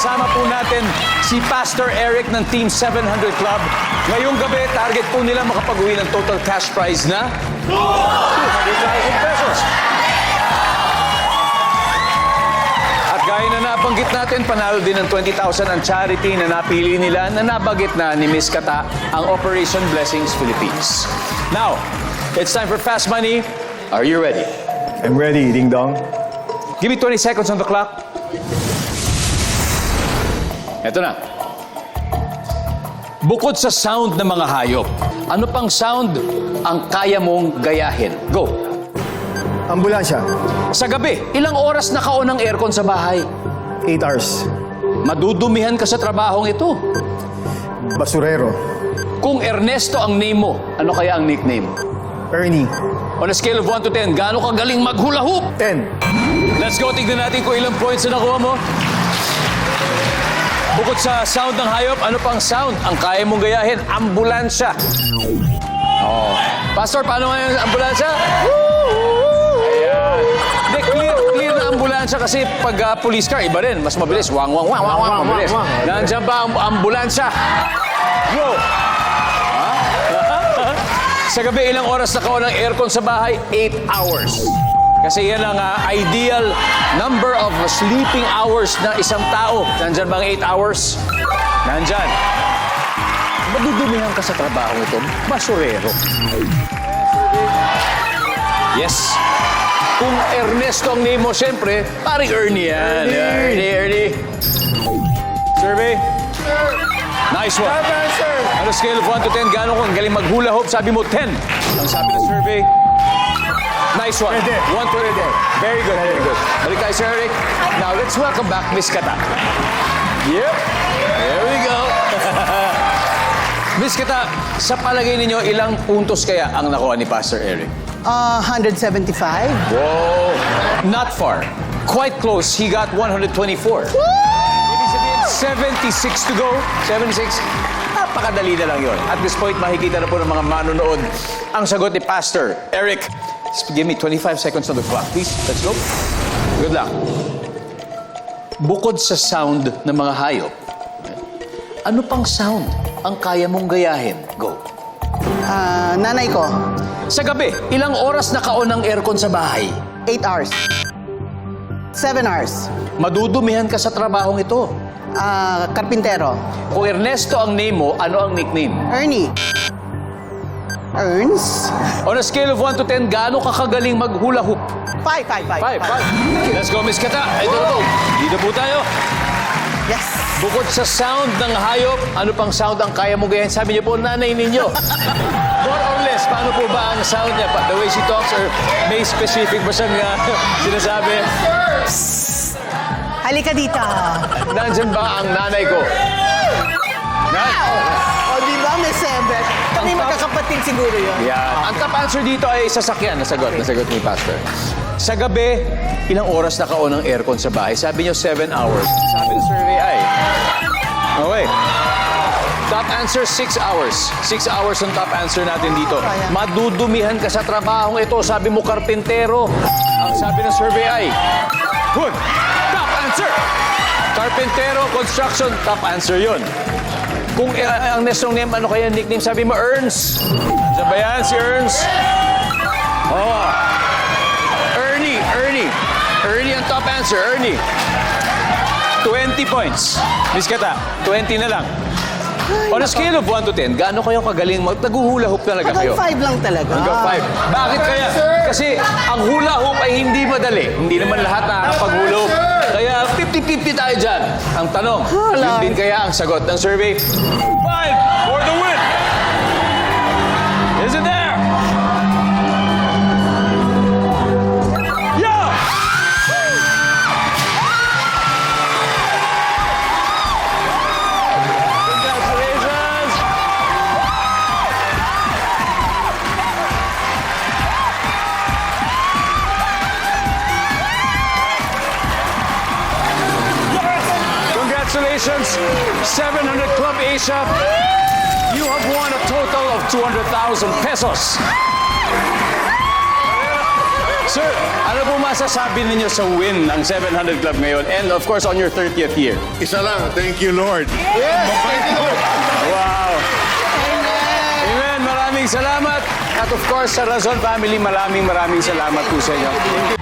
kasama po natin si Pastor Eric ng Team 700 Club. Ngayong gabi, target po nila makapag-uwi ng total cash prize na 200,000 pesos. At gaya na nabanggit natin, panalo din ng 20,000 ang charity na napili nila na nabagit na ni Miss Kata ang Operation Blessings Philippines. Now, it's time for Fast Money. Are you ready? I'm ready, Ding Dong. Give me 20 seconds on the clock. Ito na. Bukod sa sound ng mga hayop, ano pang sound ang kaya mong gayahin? Go! Ambulansya, Sa gabi, ilang oras nakaon ang aircon sa bahay? 8 hours. Madudumihan ka sa trabahong ito. Basurero, Kung Ernesto ang name mo, ano kaya ang nickname? Ernie, On a scale of 1 to 10, gaano ka galing maghula hoop? 10. Let's go, tignan natin kung ilang points na nakuha mo. Bukod sa sound ng hayop, ano pang sound ang kaya mong gayahin? Ambulansya. Oh. Pastor, paano nga yung ambulansya? Ayan. Hindi, clear, clear na ambulansya kasi pag ah, police car, iba rin. Mas mabilis. Wang, wang, wang, wang, wang, mabilis. Nandiyan ba ang ambulansya? Go! Ha? sa gabi, ilang oras nakaon ang aircon sa bahay? 8 hours. Kasi yan ang ah, ideal number of sleeping hours ng isang tao. Nandyan ba ang 8 hours? Nandyan. Madudumihan ka sa trabaho ito. Basurero. Yes. Kung Ernesto ang name mo, siyempre, paring Ernie yan. Ernie, Ernie. Survey? Nice one. On a scale of 1 to 10, gaano kung galing maghula hoop? Sabi mo 10. Ang sabi ng survey, nice one. Pwede. 1 to 10. Very good, very good. Balik tayo, Sir Eric. Now, let's welcome back Miss Kata. Yep. There we go. Miss Kata, sa palagay ninyo, ilang puntos kaya ang nakuha ni Pastor Eric? Uh, 175. Whoa! Not far. Quite close. He got 124. Ibig sabihin, 76 to go. 76. Napakadali na lang yon. At this point, makikita na po ng mga manonood ang sagot ni Pastor Eric. Give me 25 seconds on the clock, please. Let's go. Good luck. Bukod sa sound ng mga hayop, ano pang sound ang kaya mong gayahin? Go. Ah, nanay ko, Sa gabi, ilang oras nakaon ang aircon sa bahay? 8 hours. 7 hours. Madudumihan ka sa trabahong ito. Ah, karpintero. Kung Ernesto ang name mo, ano ang nickname? Ernie. Earns. On a scale of 1 to 10, gaano ka kagaling maghula hoop? 5, 5, 5. 5, 5. Let's go, Miss Kata. Ito na po. Dito po tayo. Yes. Bukod sa sound ng hayop, ano pang sound ang kaya mo gayahin? Sabi niyo po, nanay ninyo. More or less, paano po ba ang sound niya? The way she talks or may specific ba siyang uh, sinasabi? Halika dito. Nandyan ba ang nanay ko? Nan? O, di ba, Miss Ebet? Kami magkakapatid siguro yun. Yeah. Ang top answer dito ay sasakyan. Nasagot. Nasagot ni Pastor. Sa gabi, ilang oras nakaon ang aircon sa bahay? Sabi niyo 7 hours. Sabi ng survey ay... Okay. Top answer, 6 hours. 6 hours ang top answer natin dito. Madudumihan ka sa trabahong ito. Sabi mo, karpintero. Ang sabi ng survey ay... Good. Top answer. Carpintero, construction, top answer yun. Kung eh, ang next name, ano kaya nickname? Sabi mo, Ernst. Diyan ba yan, si Ernst? Oh. Ernie, Ernie. Ernie ang top answer, Ernie. 20 points. Miss Kata, 20 na lang. On a scale of 1 to 10, gaano kayo kagaling mag... Naguhula hoop talaga kayo? Hanggang 5 lang talaga. Hanggang 5. Bakit kaya? Kasi ang hula hoop ay hindi madali. Hindi naman lahat nakakapag-hula hoop. Kaya 50-50 tayo dyan. Ang tanong, Hala. yun din kaya ang sagot ng survey? 5 for the win! Congratulations, 700 Club Asia. You have won a total of 200,000 pesos. Sir, ano po masasabi ninyo sa win ng 700 Club ngayon? And of course, on your 30th year. Isa lang, thank you Lord. Wow! Amen! Maraming salamat! At of course, sa Razon Family, maraming maraming salamat po sa inyo.